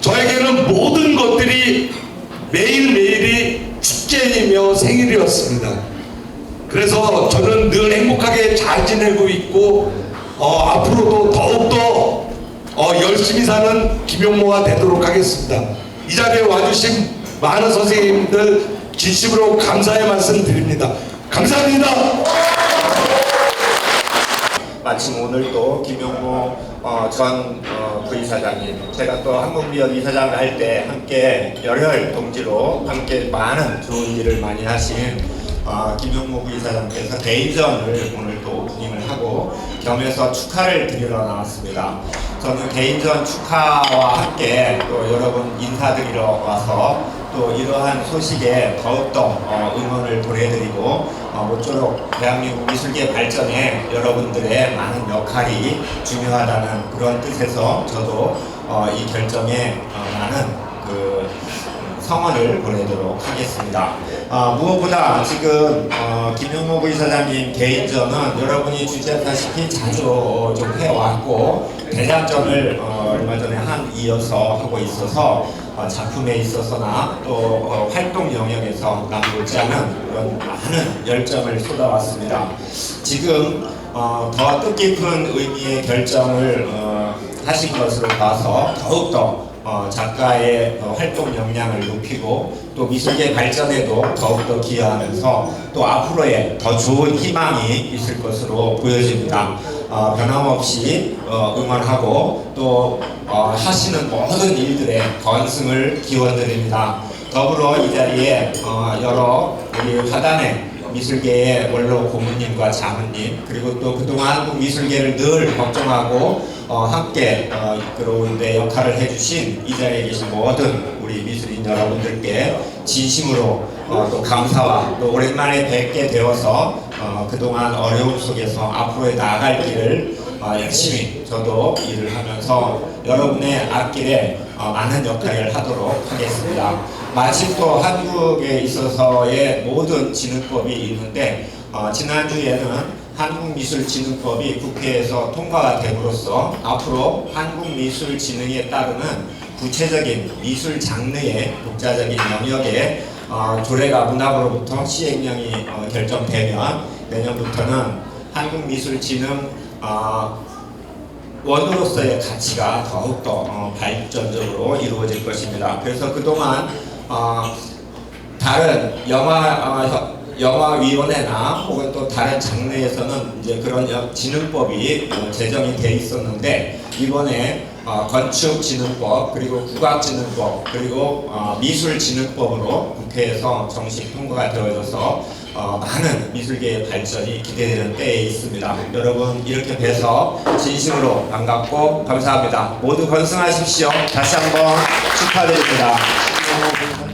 저에게는 모든 것들이 매일매일이 축제이며 생일이었습니다. 그래서 저는 늘 행복하게 잘 지내고 있고 어, 앞으로도 더욱더 어, 열심히 사는 김용모가 되도록 하겠습니다. 이 자리에 와주신 많은 선생님들 진심으로 감사의 말씀 드립니다. 감사합니다. 마침 오늘 또 김용모 어, 전 어, 부이사장님 제가 또 한국미역 이사장을 할 때 함께 열혈 동지로 함께 많은 좋은 일을 많이 하신 어, 김용모 부이사장께서 개인전을 오늘 또 오프닝을 하고 겸해서 축하를 드리러 나왔습니다. 저는 개인전 축하와 함께 또 여러분 인사드리러 와서 또 이러한 소식에 더욱더 어, 응원을 보내드리고 어, 모쪼록 대한민국 미술계 발전에 여러분들의 많은 역할이 중요하다는 그런 뜻에서 저도 어, 이 결정에 어, 많은 그 성원을 보내도록 하겠습니다. 어, 무엇보다 지금 어, 김용모 부이사장님 개인전은 여러분이 주시하다시피 자주 어, 좀 해왔고 대장전을 어, 얼마 전에 한 이어서 하고 있어서 어, 작품에 있어서나 또 어, 활동 영역에서 남고지 않은 그런 많은 열정을 쏟아왔습니다. 지금 어, 더 뜻깊은 의미의 결정을 어, 하신 것으로 봐서 더욱더 어, 작가의 어, 활동 역량을 높이고 또 미술계 발전에도 더욱더 기여하면서 또 앞으로의 더 좋은 희망이 있을 것으로 보여집니다. 어, 변함없이 어, 응원하고 또 어, 하시는 모든 일들의 건승을 기원드립니다. 더불어 이 자리에 어, 여러 우리 화단의 미술계의 원로 고문님과 자문님 그리고 또 그동안 한국 미술계를 늘 걱정하고 어, 함께 어, 이끌어오는데 역할을 해주신 이 자리에 계신 모든 우리 미술인 여러분들께 진심으로 어, 또 감사와 또 오랜만에 뵙게 되어서 어, 그동안 어려움 속에서 앞으로의 나아갈 길을 어, 열심히 저도 일을 하면서 여러분의 앞길에 어, 많은 역할을 하도록 하겠습니다. 마침 또 한국에 있어서의 모든 진흥법이 있는데 어, 지난주에는 한국미술진흥법이 국회에서 통과가 됨으로써 앞으로 한국미술진흥에 따르는 구체적인 미술 장르의 독자적인 영역에 어, 조례가 문학으로부터 시행령이 어, 결정되면 내년부터는 한국미술진흥 어, 원으로서의 가치가 더욱더 어, 발전적으로 이루어질 것입니다. 그래서 그동안 어, 다른 영화 어, 혀- 영화위원회나 혹은 또 다른 장르에서는 이제 그런 어, 제정이 돼 있었는데 이번에 어, 건축진흥법 그리고 국악진흥법 그리고 어, 미술진흥법으로 국회에서 정식 통과가 되어져서 어, 많은 미술계의 발전이 기대되는 때에 있습니다. 여러분 이렇게 뵈서 진심으로 반갑고 감사합니다. 모두 건승하십시오. 다시 한번 축하드립니다.